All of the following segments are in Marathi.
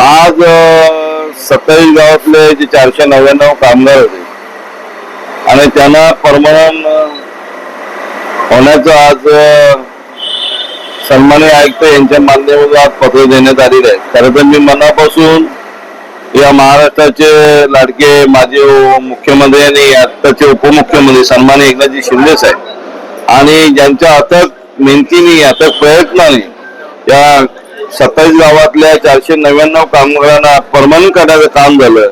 आज सत्तावीस गावातले जे चारशे नव्याण्णव कामगार होते आणि त्यांना परमनंट होण्याचं आज अ, आयुक्त यांच्या माध्यमातून आज पत्र देण्यात आलेलं आहे. खरं तर मी मनापासून या महाराष्ट्राचे लाडके माजी मुख्यमंत्री आणि आत्ताचे उपमुख्यमंत्री सन्माननीय एकनाथजी शिंदे साहेब आणि ज्यांच्या अथक मेहनतीने अथक प्रयत्नाने या सत्तावीस गावातल्या चारशे नव्याण्णव कामगारांना परमनंट करण्याचं काम झालं.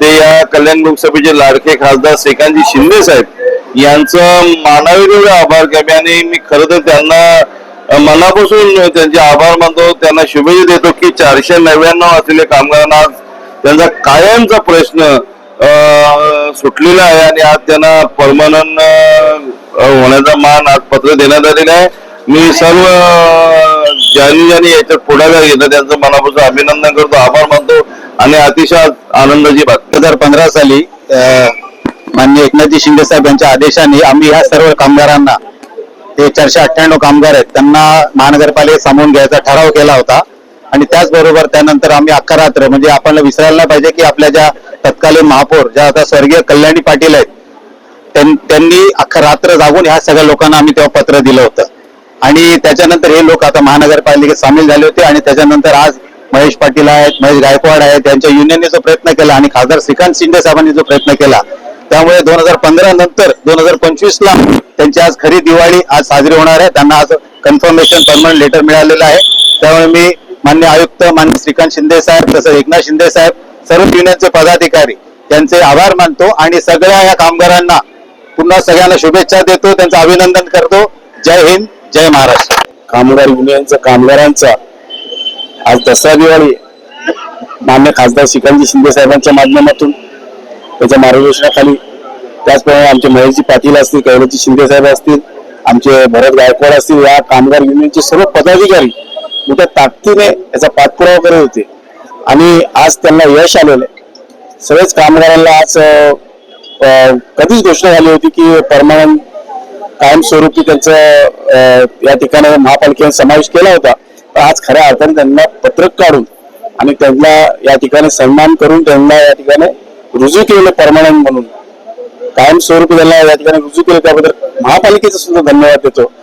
ते या कल्याण लोकसभेचे लाडके खासदार श्रीकांतजी शिंदे साहेब यांचं मानावी आभार घ्यावे आणि मी खरं तर त्यांना मनापासून त्यांचे आभार मानतो. त्यांना शुभेच्छा देतो की चारशे नव्याण्णव असलेल्या कामगारांना आज त्यांचा कायमचा प्रश्न सुटलेला आहे आणि आज त्यांना परमनंट होण्याचा मान आज पत्र देण्यात आलेलं आहे. मी सर्व ज्यांनी ज्यांनी याच्यात पुढाकार घेतला त्यांचं मनापासून अभिनंदन करतो आभार मानतो आणि अतिशय आनंदाची बातमी. दोन हजार पंधरा साली मान्य माननीय एकनाथजी शिंदे साहेब यांच्या आदेशाने आम्ही ह्या सर्व कामगारांना ते चारशे अठ्ठ्याण्णव कामगार आहेत त्यांना महानगरपालिकेत सामावून घ्यायचा ठराव केला होता. आणि त्याचबरोबर त्यानंतर आम्ही अख्खा रात्र म्हणजे आपण विसरायला पाहिजे की आपल्या ज्या तत्कालीन महापौर ज्या आता स्वर्गीय कल्याणी पाटील आहेत त्यां- त्यांनी अख्खा रात्र जागून ह्या सगळ्या लोकांना आम्ही तेव्हा पत्र दिलं होतं. आणि त्याच्यानंतर हे लोक आता महानगरपालिकेत सामील झाले होते आणि त्याच्यानंतर आज महेश पाटील आहेत महेश गायकवाड आहेत त्यांच्या युनियनने जो प्रयत्न केला आणि खासदार श्रीकांत शिंदे साहेबांनी जो प्रयत्न केला. त्यामुळे दोन हजार पंधरा नंतर दोन हजार पंचवीस ला त्यांची आज खरी दिवाळी आज साजरी होणार आहे. त्यांना आज कन्फर्मेशन परमनंट लेटर मिळालेलं आहे. त्यामुळे मी मान्य आयुक्त मान्य श्रीकांत शिंदे साहेब तसंच एकनाथ शिंदे साहेब सर्व युनियनचे पदाधिकारी त्यांचे आभार मानतो आणि सगळ्या या कामगारांना पुन्हा सगळ्यांना शुभेच्छा देतो. त्यांचं अभिनंदन करतो. जय हिंद. जय महाराष्ट्र कामगार युनियनचा कामगारांचा. आज दसरा दिवाळी. मान्य खासदार श्रीकांतजी शिंदे साहेबांच्या माध्यमातून त्याच्या मार्गदर्शनाखाली. त्याचप्रमाणे आमचे महेशजी पाटील असतील कैलासजी शिंदे साहेब असतील आमचे भरत गायकवाड असतील या कामगार युनियनचे सर्व पदाधिकारी मोठ्या ताकदीने याचा पाठपुरावा करत होते. आणि आज त्यांना यश आलेलं आहे. सगळेच कामगारांना आज कधीच घोषणा झाली होती की परमानंद कायमस्वरूपी त्यांचं या ठिकाणी महापालिकेने समावेश केला होता. पण आज खऱ्या अर्थाने त्यांना पत्रक काढून आणि त्यांना या ठिकाणी सन्मान करून त्यांना या ठिकाणी रुजू केलेलं परमनंट म्हणून कायमस्वरूपी त्यांना या ठिकाणी रुजू केलं. त्याबद्दल महापालिकेचा सुद्धा धन्यवाद देतो.